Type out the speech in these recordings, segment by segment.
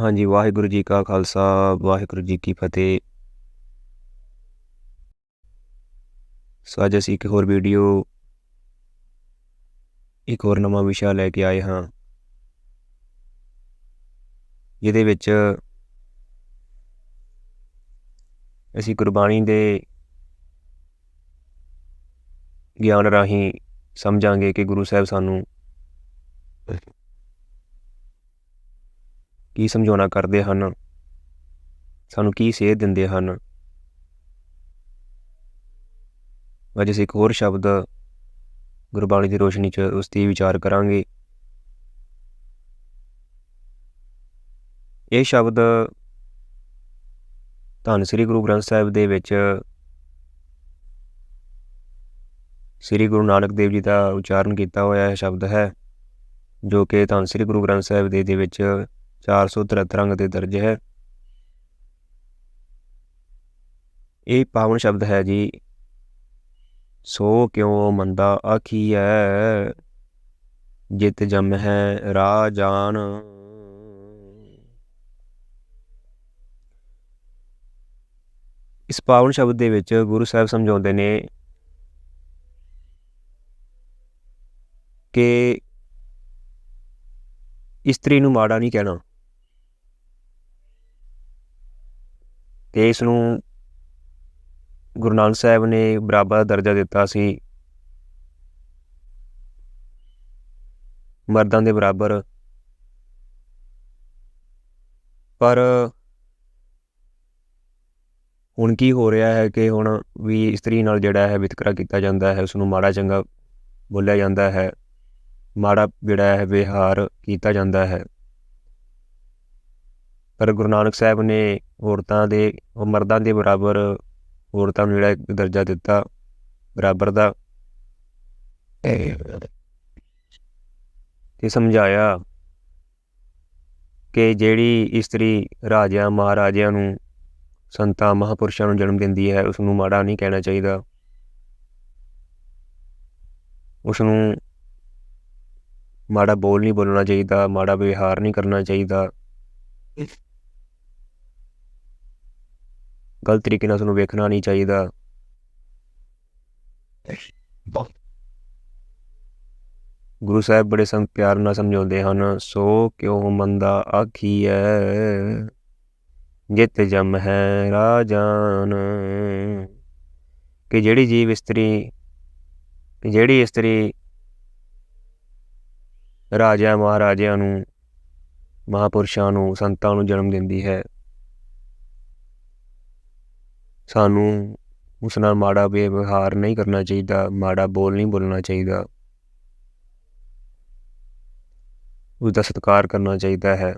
ਹਾਂਜੀ, ਵਾਹਿਗੁਰੂ ਜੀ ਕਾ ਖਾਲਸਾ, ਵਾਹਿਗੁਰੂ ਜੀ ਕੀ ਫਤਿਹ। ਸੋ ਅੱਜ ਅਸੀਂ ਇੱਕ ਹੋਰ ਵੀਡੀਓ, ਇੱਕ ਹੋਰ ਨਵਾਂ ਵਿਸ਼ਾ ਲੈ ਕੇ ਆਏ ਹਾਂ। ਜਿਹਦੇ ਵਿੱਚ ਅਸੀਂ ਗੁਰਬਾਣੀ ਦੇ ਗਿਆਨ ਰਾਹੀਂ ਸਮਝਾਂਗੇ ਕਿ ਗੁਰੂ ਸਾਹਿਬ ਸਾਨੂੰ ਕੀ ਸਮਝਾਉਣਾ ਕਰਦੇ ਹਨ? ਸਾਨੂੰ ਕੀ ਸੇਧ ਦਿੰਦੇ ਹਨ? ਅੱਜ ਅਸੀਂ ਇੱਕ ਹੋਰ ਸ਼ਬਦ ਗੁਰਬਾਣੀ ਦੀ ਰੋਸ਼ਨੀ 'ਚ ਉਸ ਦੀ ਵਿਚਾਰ ਕਰਾਂਗੇ। ਇਹ ਸ਼ਬਦ ਧੰਨ ਸ੍ਰੀ ਗੁਰੂ ਗ੍ਰੰਥ ਸਾਹਿਬ ਦੇ ਵਿੱਚ ਸ੍ਰੀ ਗੁਰੂ ਨਾਨਕ ਦੇਵ ਜੀ ਦਾ ਉਚਾਰਨ ਕੀਤਾ ਹੋਇਆ ਸ਼ਬਦ ਹੈ, ਜੋ ਕਿ ਧੰਨ ਸ੍ਰੀ ਗੁਰੂ ਗ੍ਰੰਥ ਸਾਹਿਬ ਦੇ ਦੇ ਵਿੱਚ 473 ਅੰਗ 'ਤੇ ਦਰਜ ਹੈ। ਇਹ ਪਾਵਨ ਸ਼ਬਦ ਹੈ ਜੀ। ਸੋ ਕਿਉ ਮੰਦਾ ਆਖੀਐ ਜਿਤ ਜਮ ਹੈ ਰਾਜਾਨ ਇਸ ਪਾਵਨ ਸ਼ਬਦ ਦੇ ਵਿੱਚ ਗੁਰੂ ਸਾਹਿਬ ਸਮਝਾਉਂਦੇ ਨੇ ਕਿ ਇਸਤਰੀ ਨੂੰ ਮਾੜਾ ਨਹੀਂ ਕਹਿਣਾ। ਤੇ ਇਸ ਨੂੰ ਗੁਰੂ ਨਾਨਕ ਸਾਹਿਬ ਨੇ ਬਰਾਬਰ ਦਾ ਦਰਜਾ ਦਿੱਤਾ ਸੀ। ਮਰਦਾਂ ਦੇ ਬਰਾਬਰ। ਪਰ ਹੁਣ ਕੀ ਹੋ ਰਿਹਾ ਹੈ ਕਿ ਹੁਣ ਵੀ ਇਸਤਰੀ ਨਾਲ ਜਿਹੜਾ ਹੈ ਵਿਤਕਰਾ ਕੀਤਾ ਜਾਂਦਾ ਹੈ ਉਸ ਨੂੰ ਮਾੜਾ ਚੰਗਾ ਬੋਲਿਆ ਜਾਂਦਾ ਹੈ। ਮਾੜਾ ਜਿਹੜਾ ਹੈ ਵਿਹਾਰ ਕੀਤਾ ਜਾਂਦਾ ਹੈ। ਪਰ ਗੁਰੂ ਨਾਨਕ ਸਾਹਿਬ ਨੇ ਔਰਤਾਂ ਦੇ ਮਰਦਾਂ ਦੇ ਬਰਾਬਰ ਔਰਤਾਂ ਨੂੰ ਜਿਹੜਾ ਇੱਕ ਦਰਜਾ ਦਿੱਤਾ, ਬਰਾਬਰ ਦਾ। ਤੇ ਸਮਝਾਇਆ ਕਿ ਜਿਹੜੀ ਇਸਤਰੀ ਰਾਜਿਆਂ, ਮਹਾਰਾਜਿਆਂ ਨੂੰ, ਸੰਤਾਂ, ਮਹਾਪੁਰਸ਼ਾਂ ਨੂੰ ਜਨਮ ਦਿੰਦੀ ਹੈ ਉਸ ਨੂੰ ਮਾੜਾ ਨਹੀਂ ਕਹਿਣਾ ਚਾਹੀਦਾ। ਉਸ ਨੂੰ ਮਾੜਾ ਬੋਲ ਨਹੀਂ ਬੋਲਣਾ ਚਾਹੀਦਾ, ਮਾੜਾ ਵਿਹਾਰ ਨਹੀਂ ਕਰਨਾ ਚਾਹੀਦਾ। ਗਲਤ ਤਰੀਕੇ ਨਾਲ ਤੁਹਾਨੂੰ ਵੇਖਣਾ ਨਹੀਂ ਚਾਹੀਦਾ। ਗੁਰੂ ਸਾਹਿਬ ਬੜੇ ਸੰਗ ਪਿਆਰ ਨਾਲ ਸਮਝਾਉਂਦੇ ਹਨ, ਸੋ ਕਿਉ ਮੰਦਾ ਆਖੀਐ, ਜਿਤ ਜਮ ਹੈ ਰਾਜਾਨ। ਕਿ ਜਿਹੜੀ ਜੀਵ ਇਸਤਰੀ ਜਿਹੜੀ ਇਸਤਰੀ ਰਾਜਾ ਮਹਾਰਾਜਿਆਂ ਨੂੰ, ਮਹਾਪੁਰਸ਼ਾਂ ਨੂੰ, ਸੰਤਾਂ ਨੂੰ ਜਨਮ ਦਿੰਦੀ ਹੈ ਸਾਨੂੰ ਉਸ ਨਾਲ ਮਾੜਾ ਵਿਵਹਾਰ ਨਹੀਂ ਕਰਨਾ ਚਾਹੀਦਾ, ਮਾੜਾ ਬੋਲ ਨਹੀਂ ਬੋਲਣਾ ਚਾਹੀਦਾ। ਉਸ ਦਾ ਸਤਿਕਾਰ ਕਰਨਾ ਚਾਹੀਦਾ ਹੈ।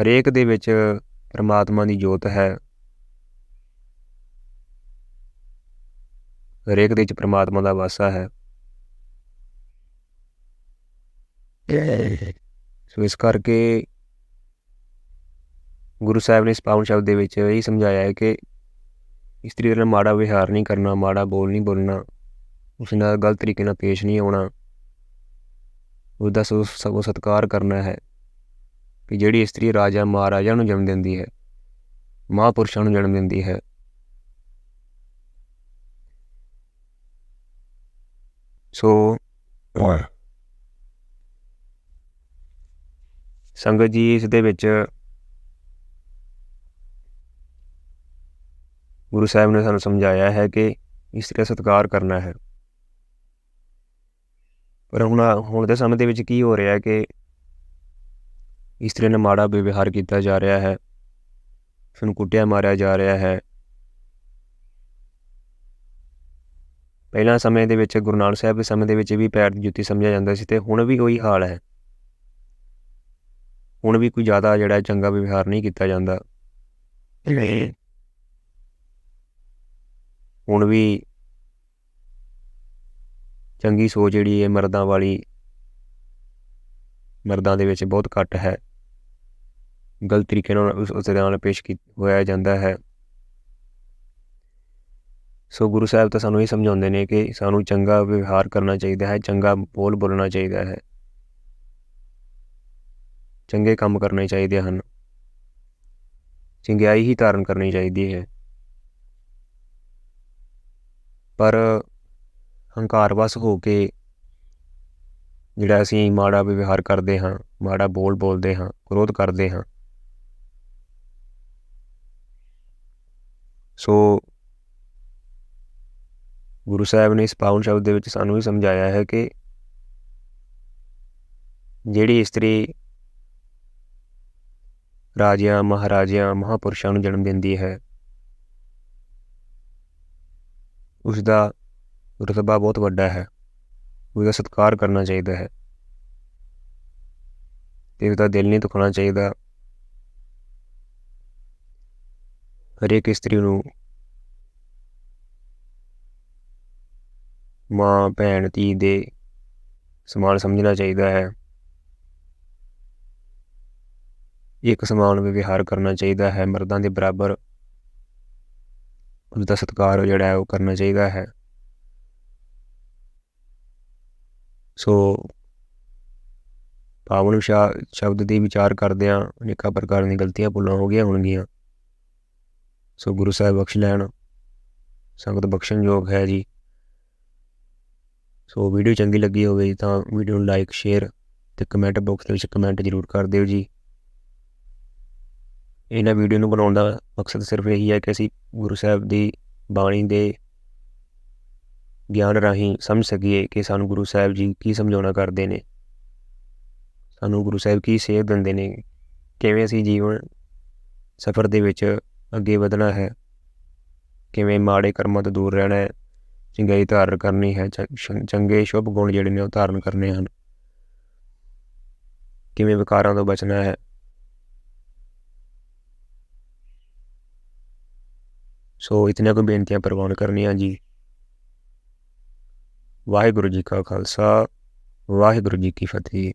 ਹਰੇਕ ਦੇ ਵਿੱਚ ਪਰਮਾਤਮਾ ਦੀ ਜੋਤ ਹੈ। ਹਰੇਕ ਦੇ ਵਿੱਚ ਪਰਮਾਤਮਾ ਦਾ ਵਾਸਾ ਹੈ। ਸੋ ਇਸ ਕਰਕੇ ਗੁਰੂ ਸਾਹਿਬ ਨੇ ਇਸ ਪਾਵਨ ਸ਼ਬਦ ਦੇ ਵਿੱਚ ਇਹ ਸਮਝਾਇਆ ਹੈ ਕਿ ਇਸਤਰੀ ਨਾਲ ਮਾੜਾ ਵਿਹਾਰ ਨਹੀਂ ਕਰਨਾ ਮਾੜਾ ਬੋਲ ਨਹੀਂ ਬੋਲਣਾ ਉਸ ਨਾਲ ਗਲਤ ਤਰੀਕੇ ਨਾਲ ਪੇਸ਼ ਨਹੀਂ ਆਉਣਾ। ਉਸ ਦਾ ਸਗੋਂ ਸਤਿਕਾਰ ਕਰਨਾ ਹੈ ਕਿ ਜਿਹੜੀ ਇਸਤਰੀ ਰਾਜਾ ਮਹਾਰਾਜਾ ਨੂੰ ਜਨਮ ਦਿੰਦੀ ਹੈ ਮਹਾਪੁਰਸ਼ਾਂ ਨੂੰ ਜਨਮ ਦਿੰਦੀ ਹੈ। ਸੋ ਸੰਗਤ ਜੀ ਇਸ ਦੇ ਵਿੱਚ ਗੁਰੂ ਸਾਹਿਬ ਨੇ ਸਾਨੂੰ ਸਮਝਾਇਆ ਹੈ ਕਿ ਇਸ ਤਰ੍ਹਾਂ ਸਤਿਕਾਰ ਕਰਨਾ ਹੈ। ਪਰ ਹੁਣ ਹੁਣ ਦੇ ਸਮੇਂ ਦੇ ਵਿੱਚ ਕੀ ਹੋ ਰਿਹਾ ਹੈ ਕਿ ਤਰ੍ਹਾਂ ਨਾਲ ਮਾੜਾ ਵਿਵਹਾਰ ਕੀਤਾ ਜਾ ਰਿਹਾ ਹੈ ਉਸ ਨੂੰ ਕੁੱਟਿਆ ਮਾਰਿਆ ਜਾ ਰਿਹਾ ਹੈ। ਪਹਿਲਾਂ ਸਮੇਂ ਦੇ ਵਿੱਚ ਗੁਰੂ ਨਾਨਕ ਸਾਹਿਬ ਦੇ ਸਮੇਂ ਦੇ ਵਿੱਚ ਵੀ ਪੈਰ ਦੀ ਜੁੱਤੀ ਸਮਝਿਆ ਜਾਂਦਾ ਸੀ ਤੇ ਹੁਣ ਵੀ ਉਹੀ ਹਾਲ ਹੈ। ਹੁਣ ਵੀ ਕੋਈ ਜ਼ਿਆਦਾ ਜਿਹੜਾ ਚੰਗਾ ਵਿਵਹਾਰ ਨਹੀਂ ਕੀਤਾ ਜਾਂਦਾ। ਹੁਣ ਵੀ ਚੰਗੀ ਸੋਚ ਜਿਹੜੀ ਹੈ ਮਰਦਾਂ ਵਾਲੀ ਮਰਦਾਂ ਦੇ ਵਿੱਚ ਬਹੁਤ ਘੱਟ ਹੈ। ਗਲਤ ਤਰੀਕੇ ਨਾਲ ਉਸ ਉਸ ਦੇ ਨਾਲ ਪੇਸ਼ ਕੀ ਹੋਇਆ ਜਾਂਦਾ ਹੈ। ਸੋ ਗੁਰੂ ਸਾਹਿਬ ਤਾਂ ਸਾਨੂੰ ਇਹ ਸਮਝਾਉਂਦੇ ਨੇ ਕਿ ਸਾਨੂੰ ਚੰਗਾ ਵਿਵਹਾਰ ਕਰਨਾ ਚਾਹੀਦਾ ਹੈ, ਚੰਗਾ ਬੋਲ ਬੋਲਣਾ ਚਾਹੀਦਾ ਹੈ। ਚੰਗੇ ਕੰਮ ਕਰਨੇ ਚਾਹੀਦੇ ਹਨ। ਚੰਗਿਆਈ ਹੀ ਧਾਰਨ ਕਰਨੀ ਚਾਹੀਦੀ ਹੈ। ਪਰ ਹੰਕਾਰ ਵਸ ਹੋ ਕੇ ਜਿਹੜਾ ਅਸੀਂ ਮਾੜਾ ਵਿਵਹਾਰ ਕਰਦੇ ਹਾਂ, ਮਾੜਾ ਬੋਲ ਬੋਲਦੇ ਹਾਂ ਕ੍ਰੋਧ ਕਰਦੇ ਹਾਂ। ਸੋ ਗੁਰੂ ਸਾਹਿਬ ਨੇ ਇਸ ਪਾਵਨ ਸ਼ਬਦ ਦੇ ਵਿੱਚ ਸਾਨੂੰ ਵੀ ਸਮਝਾਇਆ ਹੈ ਕਿ ਜਿਹੜੀ ਇਸਤਰੀ ਰਾਜਿਆਂ, ਮਹਾਰਾਜਿਆਂ, ਮਹਾਪੁਰਸ਼ਾਂ ਨੂੰ ਜਨਮ ਦਿੰਦੀ ਹੈ ਉਸ ਦਾ ਰਤਬਾ ਬਹੁਤ ਵੱਡਾ ਹੈ। ਉਹਦਾ ਸਤਿਕਾਰ ਕਰਨਾ ਚਾਹੀਦਾ ਹੈ। ਤੇ ਉਹਦਾ ਦਿਲ ਨਹੀਂ ਦੁਖਣਾ ਚਾਹੀਦਾ। ਹਰੇਕ ਇਸਤਰੀ ਨੂੰ ਮਾਂ, ਭੈਣ, ਧੀ ਦੇ ਸਮਾਨ ਸਮਝਣਾ ਚਾਹੀਦਾ ਹੈ। ਇੱਕ ਸਮਾਨ ਵਿਵਹਾਰ ਕਰਨਾ ਚਾਹੀਦਾ ਹੈ। ਮਰਦਾਂ ਦੇ ਬਰਾਬਰ ਉਸ ਦਾ ਸਤਿਕਾਰ ਜਿਹੜਾ ਹੈ ਉਹ ਕਰਨਾ ਚਾਹੀਦਾ ਹੈ। ਸੋ ਪਾਵਨ ਸ਼ਬਦ ਦੀ ਵਿਚਾਰ ਕਰਦਿਆਂ ਅਨੇਕਾਂ ਪ੍ਰਕਾਰ ਦੀਆਂ ਗਲਤੀਆਂ ਭੁੱਲਾਂ ਹੋ ਗਈਆਂ ਹੋਣਗੀਆਂ। ਸੋ ਗੁਰੂ ਸਾਹਿਬ ਬਖਸ਼ ਲੈਣ, ਸੰਗਤ ਬਖਸ਼ਣ ਯੋਗ ਹੈ ਜੀ। ਸੋ ਵੀਡੀਓ ਚੰਗੀ ਲੱਗੀ ਹੋਵੇ ਤਾਂ ਵੀਡੀਓ ਨੂੰ ਲਾਈਕ ਸ਼ੇਅਰ ਤੇ ਕਮੈਂਟ ਬਾਕਸ ਦੇ ਵਿੱਚ ਕਮੈਂਟ ਜ਼ਰੂਰ ਕਰ ਦਿਓ ਜੀ। ਇਹਨਾਂ ਵੀਡੀਓ ਨੂੰ ਬਣਾਉਣ ਦਾ ਮਕਸਦ ਸਿਰਫ ਇਹੀ ਹੈ ਕਿ ਅਸੀਂ ਗੁਰੂ ਸਾਹਿਬ ਦੀ ਬਾਣੀ ਦੇ ਗਿਆਨ ਰਾਹੀਂ ਸਮਝ ਸਕੀਏ ਕਿ ਸਾਨੂੰ ਗੁਰੂ ਸਾਹਿਬ ਜੀ ਕੀ ਸਮਝਾਉਣਾ ਕਰਦੇ ਨੇ। ਸਾਨੂੰ ਗੁਰੂ ਸਾਹਿਬ ਕੀ ਸੇਧ ਦਿੰਦੇ ਨੇ, ਕਿਵੇਂ ਅਸੀਂ ਜੀਵਨ ਸਫ਼ਰ ਦੇ ਵਿੱਚ ਅੱਗੇ ਵਧਣਾ ਹੈ, ਕਿਵੇਂ ਮਾੜੇ ਕਰਮਾਂ ਤੋਂ ਦੂਰ ਰਹਿਣਾ ਹੈ, ਚੰਗਾਈ ਧਾਰਨ ਕਰਨੀ ਹੈ ਚੰਗੇ ਸ਼ੁਭ ਗੁਣ ਜਿਹੜੇ ਨੇ ਉਹ ਧਾਰਨ ਕਰਨੇ ਹਨ, ਕਿਵੇਂ ਵਿਕਾਰਾਂ ਤੋਂ ਬਚਣਾ ਹੈ ਸੋ ਇਤਨੀਆਂ ਕੁ ਬੇਨਤੀਆਂ ਪ੍ਰਵਾਨ ਕਰਨੀਆਂ ਜੀ। ਵਾਹਿਗੁਰੂ ਜੀ ਕਾ ਖਾਲਸਾ, ਵਾਹਿਗੁਰੂ ਜੀ ਕੀ ਫਤਿਹ।